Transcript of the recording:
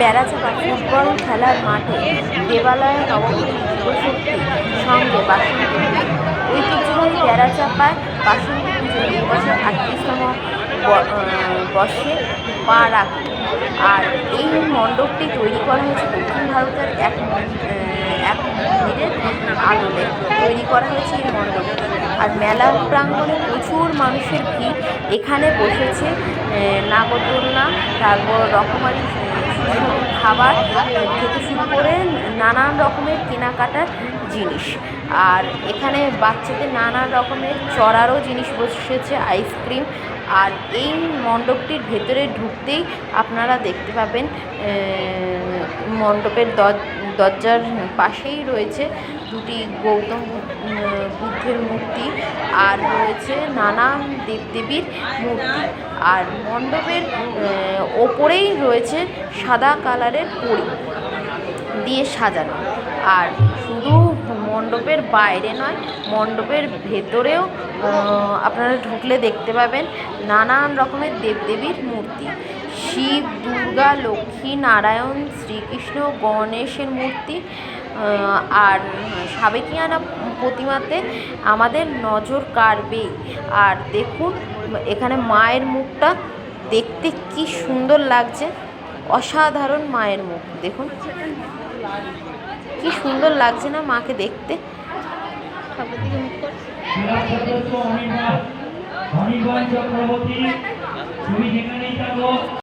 Berachampa football খেলার মাঠে দেবালয়ে নবমী সঙ্গে বাসন্তী ঐতিহ্যবাহী বেড়াচাপায় বাসন্তী পুজো এই বছর আটত্রিশতম বর্ষে পা রাখে। আর এই মণ্ডপটি তৈরি করা হয়েছে দক্ষিণ ভারতের এক এক মন্দিরের আদলে। তৈরি করা হয়েছে এই মণ্ডপটি। আর মেলা প্রাঙ্গণে প্রচুর মানুষের ভিড়। এখানে বসেছে নাগরদোলনা, তারপর রকমারি খাবার থেকে শুরু করে নানান রকমের কেনাকাটার জিনিস। আর এখানে বাচ্চাদের নানান রকমের চড়ারও জিনিস বসেছে, আইসক্রিম। আর এই মণ্ডপটির ভেতরে ঢুকতেই আপনারা দেখতে পাবেন মণ্ডপের দর- দরজার পাশেই রয়েছে দুটি গৌতম বুদ্ধ- বুদ্ধের মূর্তি। আর রয়েছে নানান দেবদেবীর মূর্তি। আর মণ্ডপের ওপরেই রয়েছে সাদা কালারের পরি দিয়ে সাজানো। আর শুধু মণ্ডপের বাইরে নয়, মণ্ডপের ভেতরেও আপনারা ঢুকলে দেখতে পাবেন নানান রকমের দেবদেবীর মূর্তি। শিব, দুর্গা, লক্ষ্মী, নারায়ণ, শ্রীকৃষ্ণ, গণেশের মূর্তি আর সাবেকিয়ানা প্রতিমাতে আমাদের নজর কাড়বেই। আর দেখুন, এখানে মায়ের মুখটা দেখতে কি সুন্দর লাগছে। অসাধারণ মায়ের মুখ দেখুন। কি সুন্দর লাগছে না মাকে দেখতে।